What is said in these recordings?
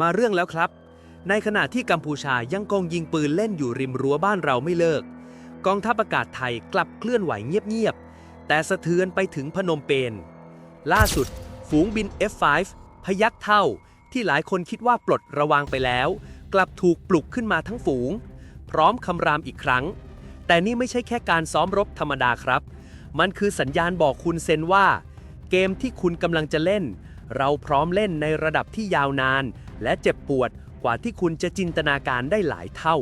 มาเรื่องแล้วครับ ในขณะที่กัมพูชายังคงยิงปืนเล่นอยู่ริมรั้วบ้านเราไม่เลิก กองทัพอากาศไทยกลับเคลื่อนไหวเงียบๆ แต่สะเทือนไปถึงพนมเปญล่าสุด ฝูงบิน F5 พยักเท่า ที่หลายคนคิดว่าปลดระวางไปแล้ว กลับถูกปลุกขึ้นมาทั้งฝูง พร้อมคำรามอีกครั้ง แต่นี่ไม่ใช่แค่การซ้อมรบธรรมดาครับ มันคือสัญญาณบอกคุณเซนว่า เกมที่คุณกำลังจะเล่น เราพร้อมเล่นในระดับที่ยาวนาน และเจ็บปวดกว่าที่คุณจะจินตนาการได้หลายเท่า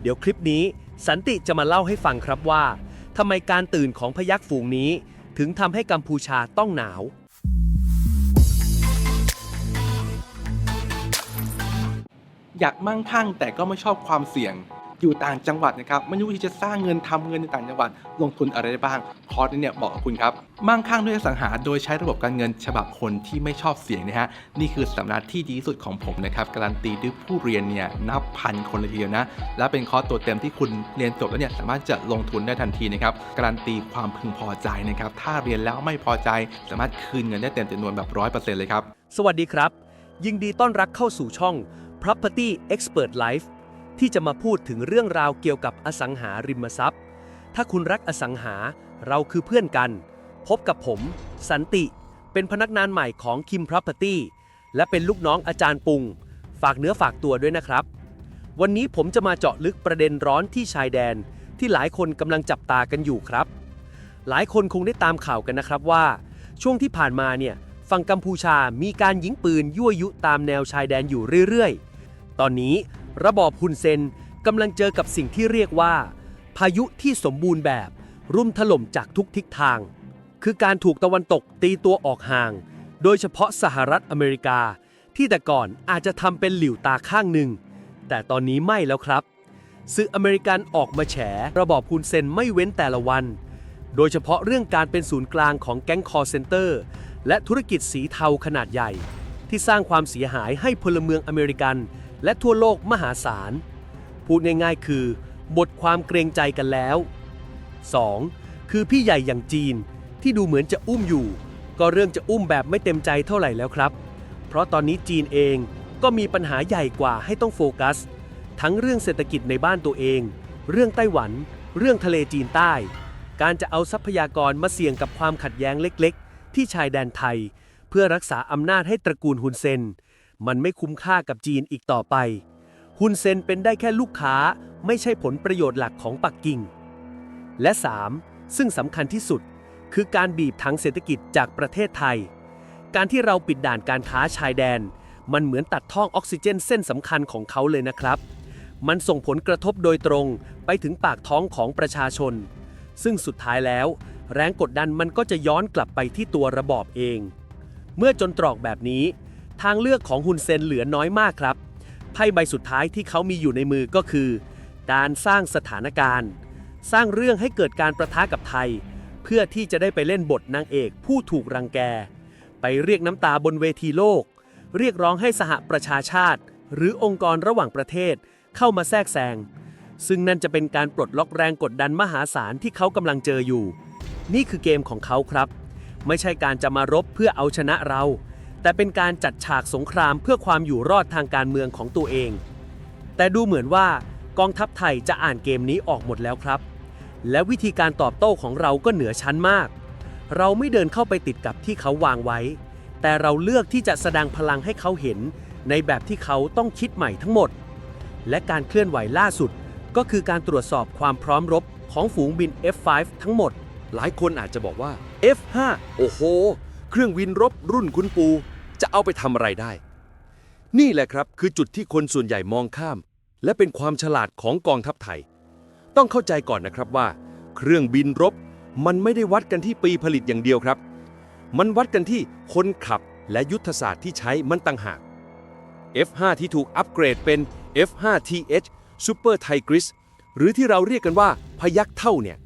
เดี๋ยวคลิปนี้สันติจะมาเล่าให้ฟังครับว่าทำไมการตื่นของพยักฝูงนี้ ถึงทำให้กัมพูชาต้องหนาว อยากมั่งคั่ง แต่ก็ไม่ชอบความเสี่ยง อยู่ต่างจังหวัดนะครับไม่รู้ที่จะสร้างเงินทำเงินในต่างจังหวัด ลงทุนอะไรได้บ้างคอร์สนี้เนี่ยบอกกับคุณครับมั่งคั่งด้วยสังหาโดยใช้ระบบการเงินฉบับคนที่ไม่ชอบเสี่ยงนะฮะนี่คือสำนักที่ดีที่สุดของผมนะครับการันตีด้วยผู้เรียนเนี่ยนับพันคนเลยทีเดียวนะและเป็นคอร์สตัวเต็มที่คุณเรียนจบแล้วเนี่ยสามารถจะลงทุนได้ทันทีนะครับการันตีความพึงพอใจนะครับถ้าเรียนแล้วไม่พอใจ สามารถคืนเงินได้เต็มจำนวนแบบร้อยเปอร์เซ็นต์เลยครับสวัสดีครับยินดีต้อนรับเข้าสู่ช่อง Property Expert Life ที่จะมาพูดถึงเรื่องราวเกี่ยวกับอสังหาริมทรัพย์ ถ้าคุณรักอสังหาเราคือเพื่อนกัน พบกับผม สันติ เป็นพนักงานใหม่ของ Kim Property และเป็นลูกน้องอาจารย์ปุง ฝากเนื้อฝากตัวด้วยนะครับ วันนี้ผมจะมาเจาะลึกประเด็นร้อนที่ชายแดน ที่หลายคนกำลังจับตากันอยู่ครับ หลายคนคงได้ตามข่าวกันนะครับว่า ช่วงที่ผ่านมาเนี่ยฝั่งกัมพูชามีการยิงปืนยั่วยุตามแนวชายแดนอยู่เรื่อยๆ ตอนนี้ ระบอบฮุนเซนกำลังเจอกับสิ่งที่เรียกว่า พายุที่สมบูรณ์แบบ รุมถล่มจากทุกทิศทาง คือการถูกตะวันตกตีตัวออกห่าง โดยเฉพาะสหรัฐอเมริกา ที่แต่ก่อนอาจจะทำเป็นหลิวตาข้างหนึ่ง แต่ตอนนี้ไม่แล้วครับสื่ออเมริกันออกมาแฉ ระบอบฮุนเซนไม่เว้นแต่ละวัน โดยเฉพาะเรื่องการเป็นศูนย์กลางของแก๊งคอร์เซนเตอร์ และธุรกิจสีเทาขนาดใหญ่ ที่สร้างความเสียหายให้พลเมืองอเมริกัน และทั่วโลกมหาศาล พูดง่ายๆคือ บทความเกรงใจกันแล้ว 2. คือพี่ใหญ่อย่างจีนที่ดูเหมือนจะอุ้มอยู่ ก็เรื่องจะอุ้มแบบไม่เต็มใจเท่าไหร่แล้วครับ เพราะตอนนี้จีนเองก็มีปัญหาใหญ่กว่าให้ต้องโฟกัส ทั้งเรื่องเศรษฐกิจในบ้านตัวเอง เรื่องไต้หวัน เรื่องทะเลจีนใต้ การจะเอาทรัพยากรมาเสี่ยงกับความขัดแย้งเล็ก ๆ ที่ชายแดนไทย เพื่อรักษาอำนาจให้ตระกูลฮุนเซน มันไม่คุ้มค่ากับจีนอีกต่อไป ฮุนเซนเป็นได้แค่ลูกค้าไม่ใช่ผลประโยชน์หลักของปักกิ่ง และ 3. ซึ่งสำคัญที่สุด คือการบีบทังเศรษฐกิจจากประเทศไทย การที่เราปิดด่านการค้าชายแดน มันเหมือนตัดท่องออกซิเจนเส้นสำคัญของเขาเลยนะครับ มันส่งผลกระทบโดยตรงไปถึงปากท้องของประชาชน ซึ่งสุดท้ายแล้ว แรงกดดันมันก็จะย้อนกลับไปที่ตัวระบอบเอง เมื่อจนตรอกแบบนี้ ทางเลือกของฮุนเซนเหลือน้อยมากครับ ไพ่ใบสุดท้ายที่เขามีอยู่ในมือก็คือ การสร้างสถานการณ์ สร้างเรื่องให้เกิดการประทะกับไทย เพื่อที่จะได้ไปเล่นบทนางเอกผู้ถูกรังแก ไปเรียกน้ำตาบนเวทีโลก เรียกร้องให้สหประชาชาติ หรือองค์กรระหว่างประเทศเข้ามาแทรกแซงซึ่งนั่นจะเป็นการปลดล็อกแรงกดดันมหาศาลที่เขากำลังเจออยู่ นี่คือเกมของเขาครับ ไม่ใช่การจะมารบเพื่อเอาชนะเรา แต่เป็นการจัดฉากสงครามเพื่อความอยู่รอดทางการเมืองของตัวเอง แต่ดูเหมือนว่ากองทัพไทยจะอ่านเกมนี้ออกหมดแล้วครับ และวิธีการตอบโต้ของเราก็เหนือชั้นมาก เราไม่เดินเข้าไปติดกับที่เขาวางไว้ แต่เราเลือกที่จะแสดงพลังให้เขาเห็น ในแบบที่เขาต้องคิดใหม่ทั้งหมด และการเคลื่อนไหวล่าสุด ก็คือการตรวจสอบความพร้อมรบของฝูงบิน F5 ทั้งหมด หลายคนอาจจะบอกว่า F5 โอ้โห เครื่องวินรบรุ่นคุณปู จะเอาไปทำอะไรได้ นี่แหละครับคือจุดที่คนส่วนใหญ่มองข้าม และเป็นความฉลาดของกองทัพไทย ต้องเข้าใจก่อนนะครับว่า เครื่องบินรบ มันไม่ได้วัดกันที่ปีผลิตอย่างเดียวครับ มันวัดกันที่คนขับและยุทธศาสตร์ที่ใช้มันต่างหาก F5 ที่ถูกอัปเกรดเป็น F5TH Super Tigris หรือที่เราเรียกกันว่าพยักเท่าเนี่ย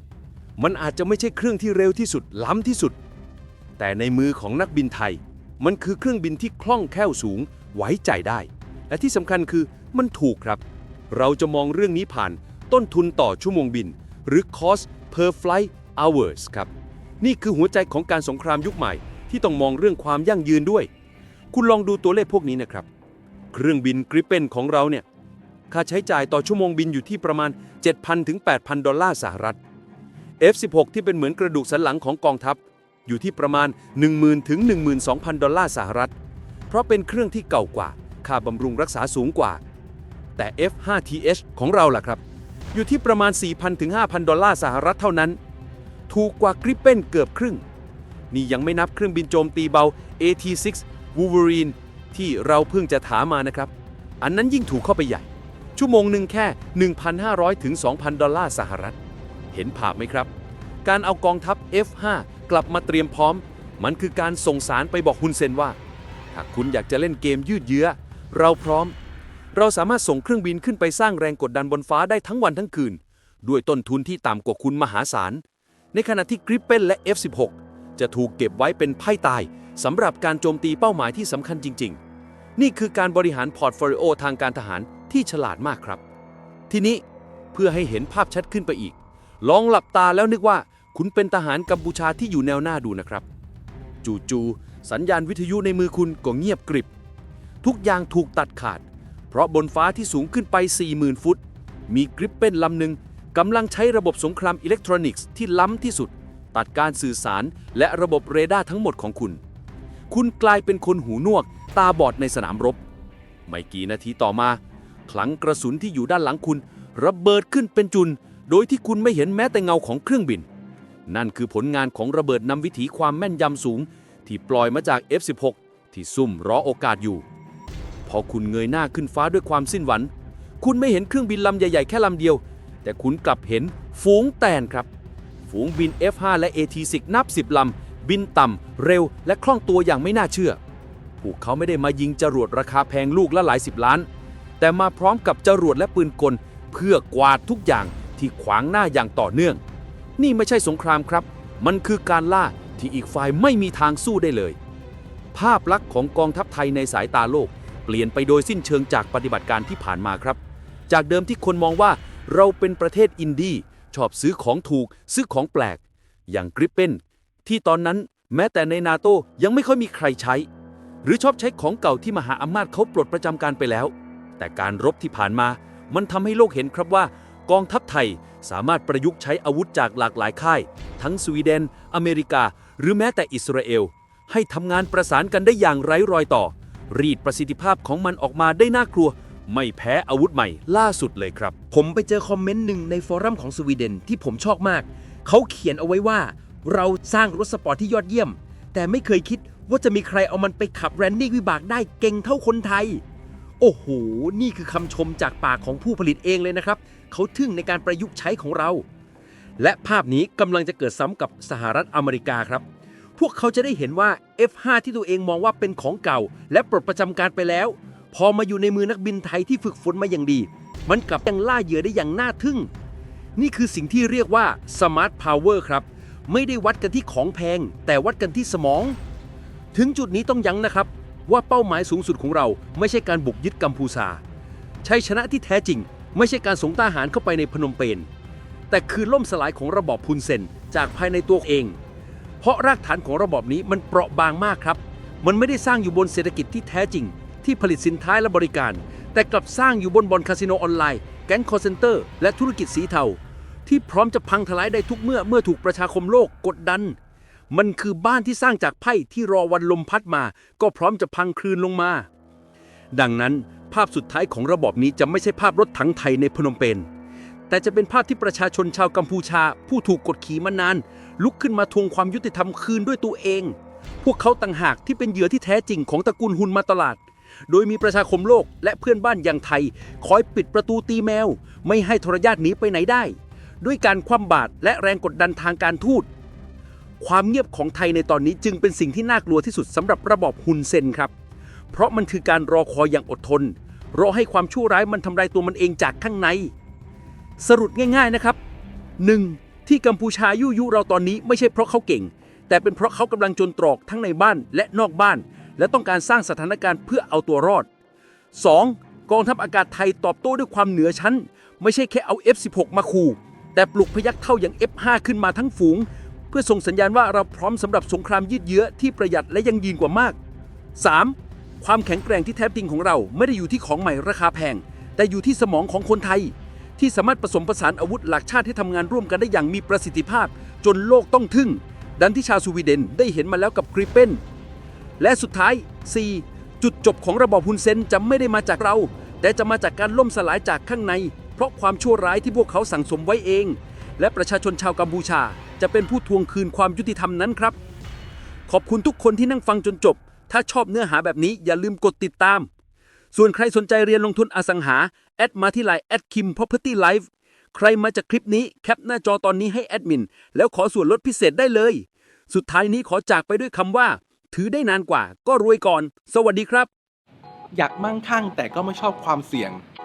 มันอาจจะไม่ใช่เครื่องที่เร็วที่สุดล้ำที่สุด แต่ในมือของนักบินไทย มันคือเครื่องบินที่คล่องแคล่วสูงไว้ใจได้ และที่สำคัญคือมันถูกครับ เราจะมองเรื่องนี้ผ่านต้นทุนต่อชั่วโมงบิน หรือ cost per flight hours ครับ นี่คือหัวใจของการสงครามยุคใหม่ ที่ต้องมองเรื่องความยั่งยืนด้วย คุณลองดูตัวเลขพวกนี้นะครับ เครื่องบินกริปเปนของเราเนี่ยค่าใช้จ่ายต่อชั่วโมงบินอยู่ที่ประมาณ 7,000ถึง8,000 ดอลลาร์สหรัฐ F16 ที่เป็นเหมือนกระดูกสันหลังของกองทัพ อยู่ที่ประมาณ 10,000 ถึง 12,000 ดอลลาร์สหรัฐ เพราะเป็นเครื่องที่เก่ากว่า ค่าบำรุงรักษาสูงกว่า แต่ F5TH ของเราล่ะครับ อยู่ที่ประมาณ 4,000 ถึง 5,000 ดอลลาร์สหรัฐเท่านั้น ถูกกว่ากริปเป้นเกือบครึ่ง นี่ยังไม่นับเครื่องบินโจมตีเบา AT6 Wolverine ที่เราเพิ่งจะถามมานะครับ อันนั้นยิ่งถูกเข้าไปใหญ่ ชั่วโมงหนึ่งแค่ 1,500 ถึง 2,000 ดอลลาร์สหรัฐ เห็นภาพไหมครับ การเอากองทัพ F5 กลับมาเตรียมพร้อม มันคือการส่งสารไปบอกฮุนเซนว่าถ้าคุณอยากจะเล่นเกมยืดเยื้อ เราพร้อม เราสามารถส่งเครื่องบินขึ้นไปสร้างแรงกดดันบนฟ้าได้ทั้งวันทั้งคืน ด้วยต้นทุนที่ต่ำกว่าคุณมหาศาล ในขณะที่กริปเปนและ F16 จะถูกเก็บไว้เป็นไพ่ตายสำหรับการโจมตีเป้าหมายที่สำคัญจริง ๆ นี่คือการบริหารพอร์ตโฟลิโอทางการทหารที่ฉลาดมากครับ ทีนี้เพื่อให้เห็นภาพชัดขึ้นไปอีก ลองหลับตาแล้วนึกว่า คุณเป็นทหารกัมพูชาที่อยู่แนวหน้าดูนะครับ จู่ๆสัญญาณวิทยุในมือคุณก็เงียบกริบ ทุกอย่างถูกตัดขาด เพราะบนฟ้าที่สูงขึ้นไป 40,000 ฟุต มีกริปเป็นลำหนึ่งกำลังใช้ระบบสงครามอิเล็กทรอนิกส์ที่ล้ำที่สุด ตัดการสื่อสารและระบบเรดาร์ทั้งหมดของคุณ คุณกลายเป็นคนหูหนวก ตาบอดในสนามรบ ไม่กี่นาทีต่อมา คลังกระสุนที่อยู่ด้านหลังคุณ ระเบิดขึ้นเป็นจุน โดยที่คุณไม่เห็นแม้แต่เงาของเครื่องบิน นั่นคือผลงานของระเบิดนำวิถีความแม่นยำสูง ที่ปล่อยมาจาก F16 ที่ซุ่มรอโอกาสอยู่ พอคุณเงยหน้าขึ้นฟ้าด้วยความสิ้นหวัง คุณไม่เห็นเครื่องบินลำใหญ่ๆ แค่ลำเดียว แต่คุณกลับเห็นฝูงแตนครับ ฝูงบิน F5 และ AT10 นับ 10 ลำ บินต่ำ เร็ว และคล่องตัวอย่างไม่น่าเชื่อ พวกเขาไม่ได้มายิงจรวดราคาแพงลูกละหลายสิบล้าน แต่มาพร้อมกับจรวดและปืนกล เพื่อกวาดทุกอย่างที่ขวางหน้าอย่างต่อเนื่อง นี่ไม่ใช่สงครามครับ มันคือการล่าที่อีกฝ่ายไม่มีทางสู้ได้เลย ภาพลักษณ์ของกองทัพไทยในสายตาโลก เปลี่ยนไปโดยสิ้นเชิงจากปฏิบัติการที่ผ่านมาครับ จากเดิมที่คนมองว่าเราเป็นประเทศอินดี้ชอบซื้อของถูก ซื้อของแปลก อย่างกริปเปนที่ตอนนั้นแม้แต่ในนาโตยังไม่ค่อยมีใครใช้ หรือชอบใช้ของเก่าที่มหาอำนาจเขาปลดประจำการไปแล้ว แต่การรบที่ผ่านมา มันทำให้โลกเห็นครับว่า กองทัพ ไทย สามารถประยุกต์ใช้อาวุธจากหลากหลายค่าย ทั้งสวีเดน อเมริกา หรือแม้แต่อิสราเอล ให้ทำงานประสานกันได้อย่างไร้รอยต่อ รีดประสิทธิภาพของมันออกมาได้น่ากลัว ไม่แพ้อาวุธใหม่ล่าสุดเลยครับ ผมไปเจอคอมเมนต์หนึ่งในฟอรัมของสวีเดนที่ผมชอบมาก เขาเขียนเอาไว้ว่า เราสร้างรถสปอร์ตที่ยอดเยี่ยม แต่ไม่เคยคิดว่าจะมีใครเอามันไปขับแรนดิ้งวิบากได้เก่งเท่าคนไทยโอ้โห นี่คือคำชมจากปากของผู้ผลิตเองเลยนะครับ เขาทึ่งในการประยุกต์ใช้ของเรา และภาพนี้กำลังจะเกิดซ้ำกับสหรัฐอเมริกาครับ พวกเขาจะได้เห็นว่า F5 ที่ตัวเองมองว่าเป็นของเก่า และปลดประจำการไปแล้ว พอมาอยู่ในมือนักบินไทยที่ฝึกฝนมาอย่างดี มันกลับยังล่าเหยื่อได้อย่างน่าทึ่ง นี่คือสิ่งที่เรียกว่า Smart Power ครับ ไม่ได้วัดกันที่ของแพง แต่วัดกันที่สมอง ถึงจุดนี้ต้องยั้งนะครับว่าเป้าหมายสูงสุดของเราไม่ใช่การบุกยึดกัมพูชาชัยชนะที่แท้จริง ไม่ใช่การส่งทหารเข้าไปในพนมเปญแต่คือล่มสลายของระบอบพุนเซนจากภายในตัวเอง เพราะรากฐานของระบอบนี้มันเปราะบางมากครับ มันไม่ได้สร้างอยู่บนเศรษฐกิจที่แท้จริง ที่ผลิตสินค้าและบริการ แต่กลับสร้างอยู่บนบอนคาสิโนออนไลน์ แก๊งคอร์เซนเตอร์ และธุรกิจสีเทา ที่พร้อมจะพังทลายได้ทุกเมื่อเมื่อถูกประชาคมโลกกดดัน มันคือบ้านที่สร้างจากไพ่ที่รอวันลมพัดมา ก็พร้อมจะพังคลืนลงมา ดังนั้นภาพสุดท้ายของระบอบนี้จะไม่ใช่ภาพรถถังไทยในพนมเปญแต่จะเป็นภาพที่ประชาชนชาวกัมพูชา ผู้ถูกกดขี่มานาน ลุกขึ้นมาทวงความยุติธรรมคืนด้วยตัวเอง พวกเขาต่างหากที่เป็นเหยื่อที่แท้จริงของตระกูลฮุนมาตลาด โดยมีประชาคมโลกและเพื่อนบ้านอย่างไทย คอยปิดประตูตีแมว ไม่ให้ทรยาทหนีไปไหนได้ ด้วยการคว่ำบาตรและแรงกดดันทางการทูตความเงียบของไทยในตอนนี้จึงเป็นสิ่งที่น่ากลัวที่สุดสำหรับระบอบฮุนเซนครับ เพราะมันคือการรอคอยอย่างอดทน รอให้ความชั่วร้ายมันทำลายตัวมันเองจากข้างใน สรุปง่าย ๆนะครับ 1. ที่กัมพูชายุยุเราตอนนี้ไม่ใช่เพราะเขาเก่ง แต่เป็นเพราะเขากำลังจนตรอกทั้งในบ้านและนอกบ้าน และต้องการสร้างสถานการณ์เพื่อเอาตัวรอด 2. กองทัพอากาศไทยตอบโต้ด้วยความเหนือชั้น ไม่ใช่แค่เอา F16 มาขู่แต่ปลุกพยักเท่าอย่าง F5 ขึ้นมาทั้งฝูง เพื่อส่งสัญญาณว่าเราพร้อมสำหรับสงครามยืดเยื้อที่ประหยัดและยังยืนกว่ามาก 3. ความแข็งแกร่งที่แท้จริงของเราไม่ได้อยู่ที่ของใหม่ราคาแพง แต่อยู่ที่สมองของคนไทย ที่สามารถผสมผสานอาวุธหลักชาติให้ทำงานร่วมกันได้อย่างมีประสิทธิภาพ จนโลกต้องทึ่ง ดันที่ชาวสวีเดนได้เห็นมาแล้วกับกริเปนและสุดท้าย 4. จุดจบของระบอบฮุนเซนจะไม่ได้มาจากเรา แต่จะมาจากการล่มสลายจากข้างใน เพราะความชั่วร้ายที่พวกเขาสั่งสมไว้เอง และประชาชนชาวกัมพูชาจะเป็นผู้ทวงคืนความยุติธรรมนั้นครับ ขอบคุณทุกคนที่นั่งฟังจนจบ ถ้าชอบเนื้อหาแบบนี้อย่าลืมกดติดตาม ส่วนใครสนใจเรียนลงทุนอสังหา แอดมาที่ไลน์แอดคิม property life ใครมาจากคลิปนี้แคปหน้าจอตอนนี้ให้แอดมิน แล้วขอส่วนลดพิเศษได้เลย สุดท้ายนี้ขอจากไปด้วยคำว่า ถือได้นานกว่า ก็รวยก่อน สวัสดีครับ อยากมั่งคั่งแต่ก็ไม่ชอบความเสี่ยง